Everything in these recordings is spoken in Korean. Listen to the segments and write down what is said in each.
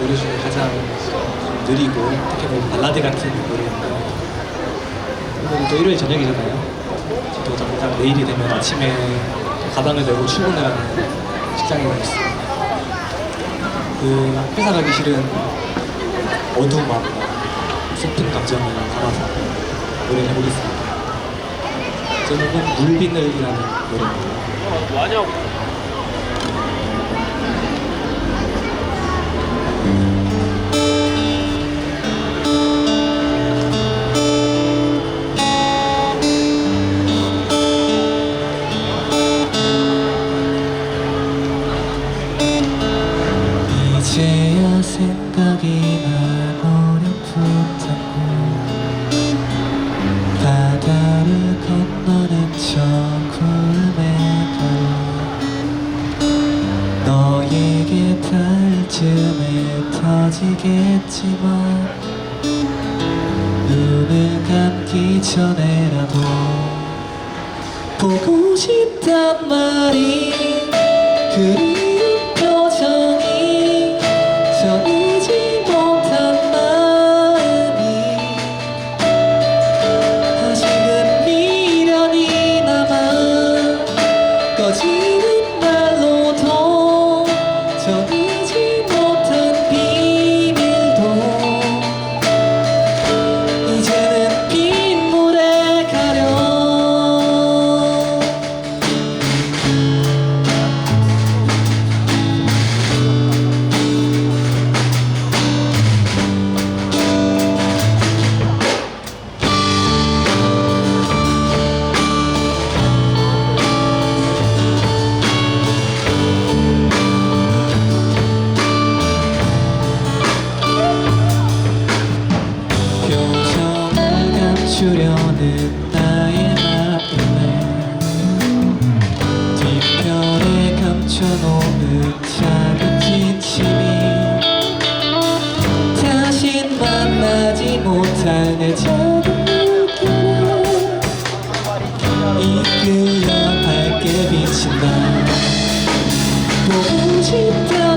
노래 중에 가장 느리고 어떻게 보면 발라드 같은 노래인데요. 오늘 또 일요일 저녁이잖아요. 저도 당장 내일이 되면 아침에 또 가방을 메고 출근을 하는 직장인이 있습니다. 그 회사 가기 싫은 어두운 마음과 슬픈 감정을 담아서 노래를 해보겠습니다. 제목은 물비늘이라는 노래입니다. 뭐하냐 쯤에 터지겠지만 눈을 감기 전에라도 보고 싶단 말이 You. 감추려는 나의 마음에 뒷별에 감춰놓은 작은 진심이 다신 만나지 못할 내 작은 물결에 이끌려 밝게 비친다. 보고 싶다.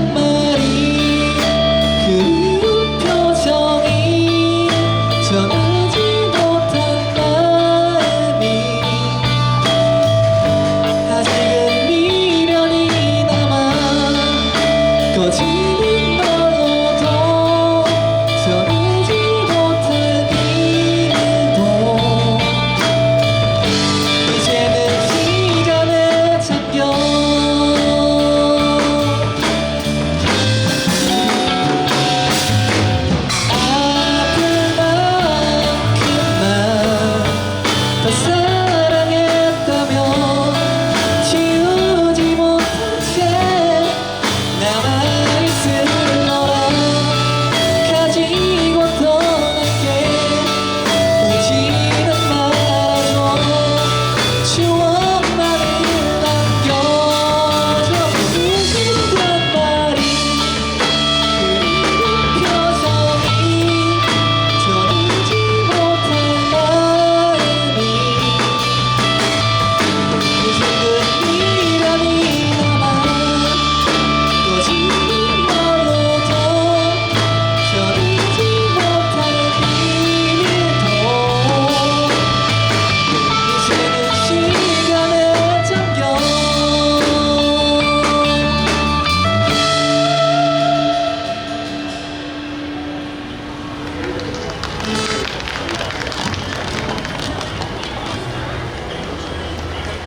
我曾